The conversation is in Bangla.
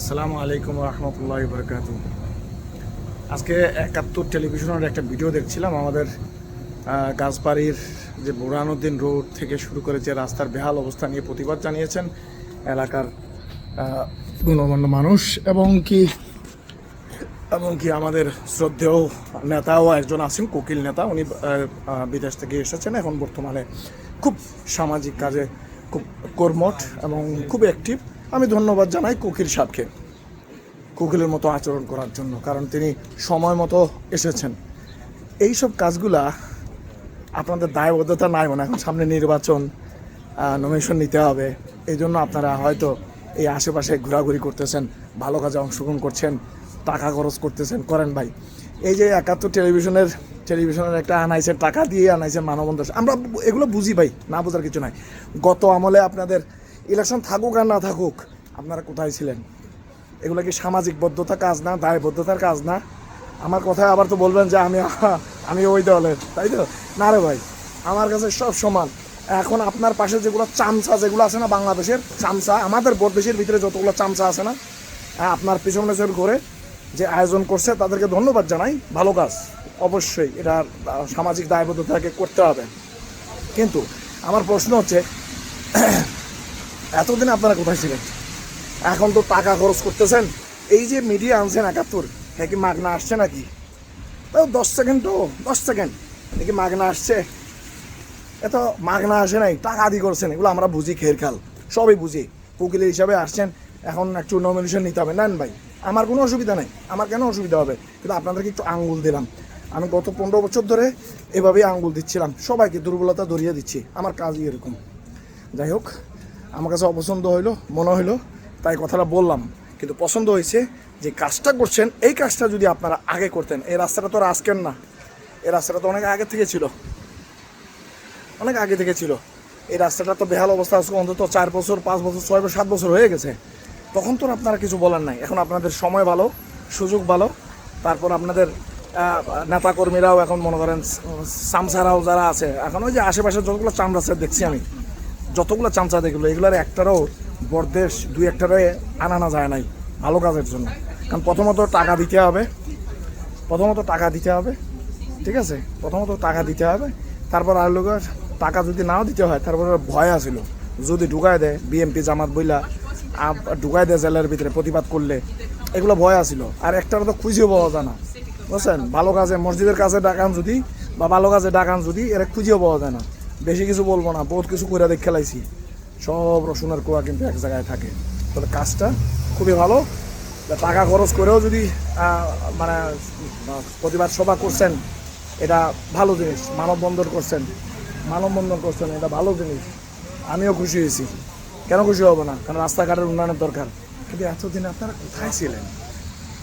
আসসালামু আলাইকুম রহমতুল্লাহ বরকাত আজকে একাত্তর টেলিভিশনের একটা ভিডিও দেখছিলাম আমাদের গাছবাড়ির যে বুরহানুদ্দিন রোড থেকে শুরু করে যে রাস্তার বেহাল অবস্থা নিয়ে প্রতিবাদ জানিয়েছেন এলাকার আহ, গণ্যমান্য মানুষ এবং কি এবং কি আমাদের শ্রদ্ধেয় নেতাও একজন আছেন কোকিল নেতা উনি বিদেশ থেকে এসেছেন এখন বর্তমানে খুব সামাজিক কাজে খুব কর্মঠ এবং খুব অ্যাক্টিভ আমি ধন্যবাদ জানাই কোকিল সাহেবকে কোকিলের মতো আচরণ করার জন্য, কারণ তিনি সময় মতো এসেছেন। এই সব কাজগুলা আপনাদের দায়বদ্ধতা নাই মনে এখন সামনে নির্বাচন নমিনেশন নিতে হবে। এই জন্য আপনারা হয়তো এই আশেপাশে ঘোরাঘুরি করতেছেন, ভালো কাজে অংশগ্রহণ করছেন, টাকা খরচ করতেছেন। করেন ভাই, এই যে একাত্তর টেলিভিশনের টেলিভিশনের একটা আনাইছেন টাকা দিয়ে আনাইছেন মানবন্ধন আমরা এগুলো বুঝি ভাই, না বোঝার কিছু নাই। গত আমলে আপনাদের ইলেকশন থাকুক আর না থাকুক, আপনারা কোথায় ছিলেন? এগুলো কি সামাজিক বদ্ধতা কাজ না, দায়বদ্ধতার কাজ না? আমার কথায় আবার তো বলবেন যে আমি আমি ওই দলের, তাই তো? না রে ভাই, আমার কাছে সব সমান। এখন আপনার পাশে যেগুলো চামচা, যেগুলো আছে না বাংলাদেশের চামচা, আমাদের বদদেশের ভিতরে যতগুলো চামচা আছে না আপনার পিছনে ঘুরে যে আয়োজন করছে, তাদেরকে ধন্যবাদ জানাই। ভালো কাজ, অবশ্যই এটা সামাজিক দায়বদ্ধতাকে করতে হবে। কিন্তু আমার প্রশ্ন হচ্ছে এতদিন আপনারা কোথায় ছিলেন? এখন তো টাকা খরচ করতেছেন। এই যে মিডিয়া আনছেন একাত্তর হ্যাঁ কি মাগনা আসছে নাকি? তাও দশ সেকেন্ড তো, দশ সেকেন্ড দেখি মাগনা আসছে? এত মাগনা আসে নাই, টাকা আদি করছেন। এগুলো আমরা বুঝি, খের খাল। সবই বুঝি। উকিলের হিসাবে আসছেন, এখন একটু নমিনেশন নিতে হবে। নেন ভাই, আমার কোনো অসুবিধা নেই। আমার কেন অসুবিধা হবে? কিন্তু আপনাদেরকে একটু আঙ্গুল দিলাম। আমি গত পনেরো বছর ধরে এভাবেই আঙ্গুল দিচ্ছিলাম। সবাইকে দুর্বলতা ধরিয়ে দিচ্ছি। আমার কাজই এরকম। যাই হোক আমার কাছে অপছন্দ হইল, মনে হইল, তাই কথাটা বললাম। কিন্তু পছন্দ হয়েছে যে কাজটা করছেন, এই কাজটা যদি আপনারা আগে করতেন, এই রাস্তাটা তো আর আজকের না। এই রাস্তাটা তো অনেক আগে থেকে ছিল। অনেক আগে থেকে ছিল। এই রাস্তাটা তো বেহাল অবস্থা আছে অন্তত চার বছর, পাঁচ বছর, ছয় বছর, সাত বছর হয়ে গেছে। তখন তো আপনারা কিছু বলার নাই। এখন আপনাদের সময় ভালো, সুযোগ ভালো। তারপর আপনাদের নেতাকর্মীরাও এখন মনে করেন, সামসারাও যারা আছে, এখন ওই যে আশেপাশে যতগুলো চামড়া দেখছি আমি। যতগুলো চামচা দেখল এগুলোর একটারও বরদেশ, দুই একটারও আনানো যায় নাই ভালো কাজের জন্য। কারণ প্রথমত টাকা দিতে হবে, প্রথমত টাকা দিতে হবে, ঠিক আছে? প্রথমত টাকা দিতে হবে, তারপর আর লোকের টাকা যদি নাও দিতে হয়, তারপর ভয় আছিল। যদি ঢুকায় দেয় বিএমপি জামাত বইলা ঢুকায় দেয় জেলের ভিতরে প্রতিবাদ করলে, এগুলো ভয় আছিল। আর একটার তো খুঁজেও পাওয়া যায় না, বুঝছেন? ভালো কাজে, মসজিদের কাছে ডাকান যদি, বা ভালো কাজে ডাকান যদি, এরা খুঁজেও পাওয়া যায় না। বেশি কিছু বলব না, বহুত কিছু করে দেখ খেলাইছি। সব রসুনের কোয়া কিন্তু এক জায়গায় থাকে। তবে কাজটা খুবই ভালো। টাকা খরচ করেও যদি মানে প্রতিবাদ সভা করছেন, এটা ভালো জিনিস। মানববন্ধন করছেন মানববন্ধন করছেন, এটা ভালো জিনিস। আমিও খুশি হয়েছি। কেন খুশি হব না? কারণ রাস্তাঘাটের উন্নয়নের দরকার। কিন্তু এতদিন আপনারা কোথায় ছিলেন?